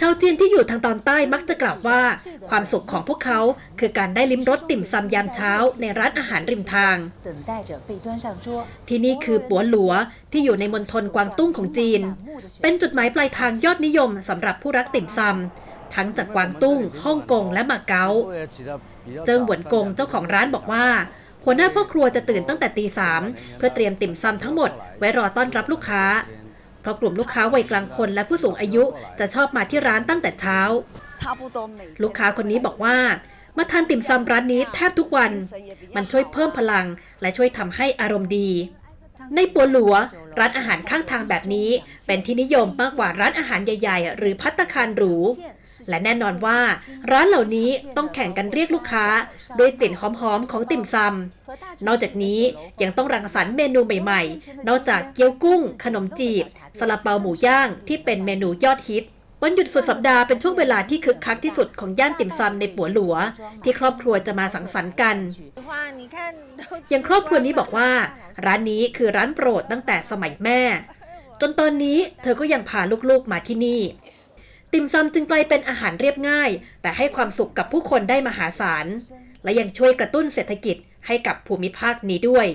ชาวจีนที่อยู่ทางตอนใต้มักจะกล่าวว่า ความสุขของพวกเขาคือการได้ลิ้มรสติ่มซำยามเช้าในร้านอาหารริมทาง ที่นี่คือปัวหลัวที่อยู่ในมณฑลกวางตุ้งของจีน เป็นจุดหมายปลายทางยอดนิยมสำหรับผู้รักติ่มซำทั้งจากกวางตุ้งฮ่องกงและมาเก๊าเจิงหวนกงเจ้าของร้านบอกว่าหัวหน้าพ่อครัวจะตื่นตั้งแต่ตีสามเพื่อเตรียมติ่มซำทั้งหมดไว้รอต้อนรับลูกค้า พราะกลุ่มลูกค้าวัยกลางคนและผู้สูงอายุจะชอบมาที่ร้านตั้งแต่เช้า ลูกค้าคนนี้บอกว่า มาทานติ่มซำร้านนี้แทบทุกวัน มันช่วยเพิ่มพลังและช่วยทำให้อารมณ์ดี ในปัวหลัว ร้านอาหารข้างทางแบบนี้ เป็นที่นิยมมากกว่าร้านอาหารใหญ่ ๆ หรือพัตตาคารหรู และแน่นอนว่า ร้านเหล่านี้ต้องแข่งกันเรียกลูกค้า ด้วยกลิ่นหอมๆของติ่มซำนอกจากนี้ยังต้องรังสรรค์เมนูใหม่ๆ นอกจากเกี๊ยวกุ้ง ขนมจีบซาลาเปาหมูย่างที่เป็นเมนูยอดฮิต วันหยุดสุดสัปดาห์เป็นช่วงเวลาที่คึกคักที่สุดของย่านติ่มซำในปัวหลัว ที่ครอบครัวจะมาสังสรรค์กันอย่างครอบครัวนี้บอกว่า ร้านนี้คือร้านโปรดตั้งแต่สมัยแม่ จนตอนนี้เธอก็ยังพาลูกๆมาที่นี่ ติ่มซำจึงกลายเป็นอาหารเรียบง่าย แต่ให้ความสุขกับผู้คนได้มหาศาลและยังช่วยกระตุ้นเศรษฐกิจให้กับภูมิภาคนี้ด้วย